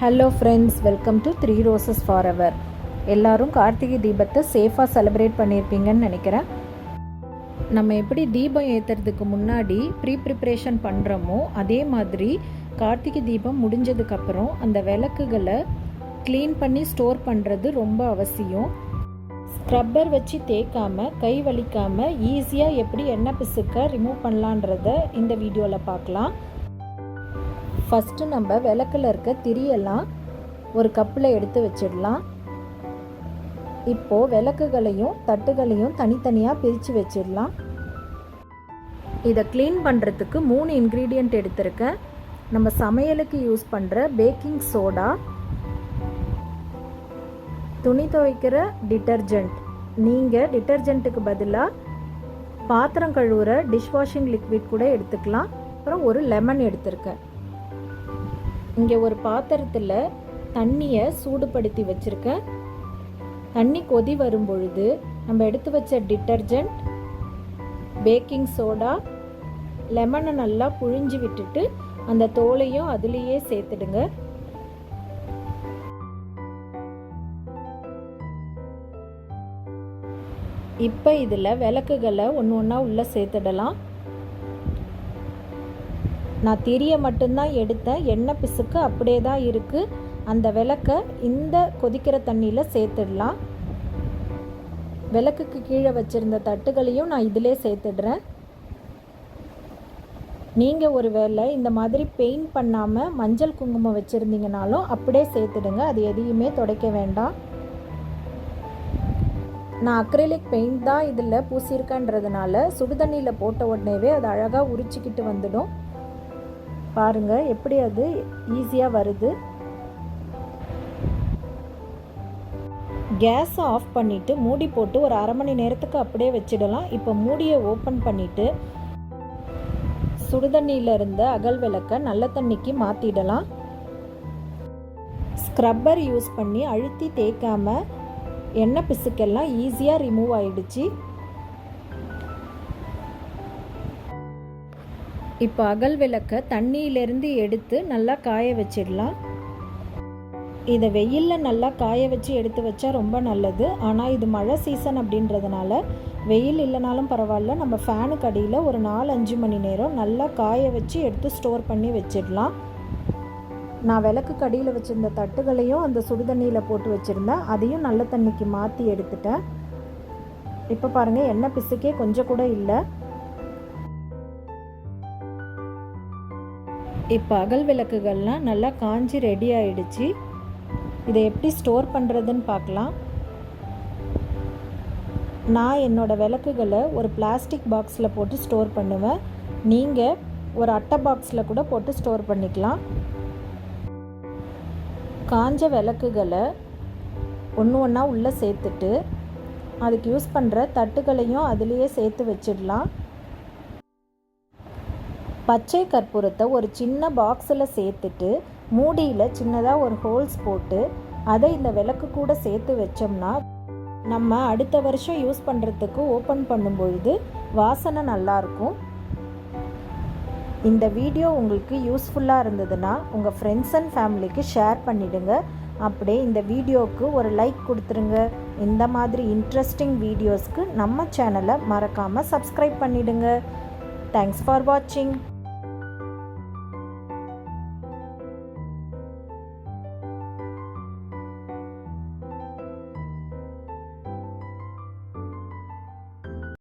Hello friends welcome to Three Roses forever எல்லாரும் கார்த்திகை தீபத்தை சேஃபாக செலிப்ரேட் பண்ணியிருப்பீங்கன்னு நினைக்கிறேன். நம்ம எப்படி தீபம் ஏற்றுறதுக்கு முன்னாடி ப்ரீ ப்ரிப்ரேஷன் பண்ணுறோமோ அதே மாதிரி கார்த்திகை தீபம் முடிஞ்சதுக்கப்புறம் அந்த விளக்குகளை க்ளீன் பண்ணி ஸ்டோர் பண்ணுறது ரொம்ப அவசியம். ஸ்க்ரப்பர் வச்சு தேய்க்காமல் கை வலிக்காம ஈஸியாக எப்படி எண்ணெய் பிசுக்க ரிமூவ் பண்ணலான்றத இந்த வீடியோவில் பார்க்கலாம். ஃபஸ்ட்டு நம்ம விளக்கில் இருக்க திரியெல்லாம் ஒரு கப்பில் எடுத்து வச்சிடலாம். இப்போது விளக்குகளையும் தட்டுகளையும் தனித்தனியாக பிரித்து வச்சிடலாம். இதை க்ளீன் பண்ணுறதுக்கு மூணு இன்க்ரீடியண்ட் எடுத்திருக்கேன். நம்ம சமையலுக்கு யூஸ் பண்ணுற பேக்கிங் சோடா துணி துவைக்கிற டிட்டர்ஜெண்ட் நீங்கள் டிட்டர்ஜென்ட்டுக்கு பதிலாக பாத்திரம் கழுவுற டிஷ்வாஷிங் லிக்விட் கூட எடுத்துக்கலாம். அப்புறம் ஒரு லெமன் எடுத்திருக்கேன். இங்கே ஒரு பாத்திரத்தில் தண்ணியை சூடுபடுத்தி வச்சுருக்கேன் தண்ணி கொதி வரும் பொழுது நம்ம எடுத்து வச்ச டிட்டர்ஜெண்ட் பேக்கிங் சோடா லெமனை நல்லா புழிஞ்சு விட்டுட்டு அந்த தோலையும் அதுலேயே சேர்த்துடுங்க. இப்போ இதில் விளக்குகளை ஒன்று ஒன்றா உள்ளே சேர்த்துடலாம். நான் திரிய மட்டும்தான் எடுத்தேன். எண்ணெய் பிசுக்கு அப்படியே தான் இருக்குது அந்த விளக்கை இந்த கொதிக்கிற தண்ணியில் சேர்த்துடலாம். விளக்குக்கு கீழே வச்சுருந்த தட்டுகளையும் நான் இதிலே சேர்த்துடுறேன். நீங்கள் ஒரு வேளை இந்த மாதிரி பெயிண்ட் பண்ணாமல் மஞ்சள் குங்குமம் வச்சுருந்தீங்கனாலும் அப்படியே சேர்த்துடுங்க. அது எதையுமே துடைக்க வேண்டாம். நான் அக்ரிலிக் பெயிண்ட் தான் இதில் பூசியிருக்கேன்றதுனால சுடுதண்ணியில் போட்ட உடனேவே அது அழகாக உரிச்சிக்கிட்டு வந்துடும். பாருங்கள் எப்படி அது ஈஸியாக வருது. கேஸை ஆஃப் பண்ணிவிட்டு மூடி போட்டு ஒரு அரை மணி நேரத்துக்கு அப்படியே வச்சிடலாம். இப்போ மூடியை ஓப்பன் பண்ணிவிட்டு சுடுதண்ணியில் இருந்த அகல் விளக்கை நல்ல தண்ணிக்கு மாற்றிடலாம் ஸ்க்ரப்பர் யூஸ் பண்ணி அழுத்தி தேய்க்காமல் எண்ணெய் பிசுக்கெல்லாம் ஈஸியாக ரிமூவ் ஆயிடுச்சு. இப்போ அகல் விளக்கை தண்ணியிலேருந்து எடுத்து நல்லா காய வச்சிடலாம். இதை வெயிலில் நல்லா காய வச்சு எடுத்து வச்சா ரொம்ப நல்லது. ஆனால் இது மழை சீசன் அப்படின்றதுனால வெயில் இல்லைனாலும் பரவாயில்ல. நம்ம ஃபேனுக்கு அடியில் ஒரு நாலு அஞ்சு மணி நேரம் நல்லா காய வச்சு எடுத்து ஸ்டோர் பண்ணி வச்சிடலாம். நான் விளக்கு கடியில் வச்சுருந்த தட்டுகளையும் அந்த சுடுதண்ணியில் போட்டு வச்சுருந்தேன். அதையும் நல்ல தண்ணிக்கு மாற்றி எடுத்துட்டேன். இப்போ பாருங்கள் எண்ணெய் பிசுக்கே கொஞ்சம் கூட இல்லை. இப்போ அகல் விளக்குகள்லாம் நல்லா காஞ்சி ரெடி ஆயிடுச்சு. இதை எப்படி ஸ்டோர் பண்ணுறதுன்னு பார்க்கலாம். நான் என்னோடய விளக்குகளை ஒரு பிளாஸ்டிக் பாக்ஸில் போட்டு ஸ்டோர் பண்ணுவேன். நீங்கள் ஒரு அட்டை பாக்ஸில் கூட போட்டு ஸ்டோர் பண்ணிக்கலாம். காஞ்ச விளக்குகளை ஒன்று ஒன்றா உள்ளே சேர்த்துட்டு அதுக்கு யூஸ் பண்ணுற தட்டுகளையும் அதுலேயே சேர்த்து வச்சிடலாம். பச்சை கற்பூரத்தை ஒரு சின்ன பாக்ஸில் சேர்த்துட்டு மூடியில் சின்னதாக ஒரு ஹோல்ஸ் போட்டு அதை இந்த விளக்கு கூட சேர்த்து வச்சோம்னா நம்ம அடுத்த வருஷம் யூஸ் பண்ணுறதுக்கு ஓப்பன் பண்ணும்பொழுது வாசனை நல்லாயிருக்கும் இந்த வீடியோ உங்களுக்கு யூஸ்ஃபுல்லாக இருந்ததுன்னா உங்கள் ஃப்ரெண்ட்ஸ் அண்ட் ஃபேமிலிக்கு ஷேர் பண்ணிவிடுங்க அப்படியே இந்த வீடியோவுக்கு ஒரு லைக் கொடுத்துருங்க. இந்த மாதிரி இன்ட்ரெஸ்டிங் வீடியோஸ்க்கு நம்ம சேனலை மறக்காமல் சப்ஸ்கிரைப் பண்ணிவிடுங்க தேங்க்ஸ் ஃபார் வாட்சிங்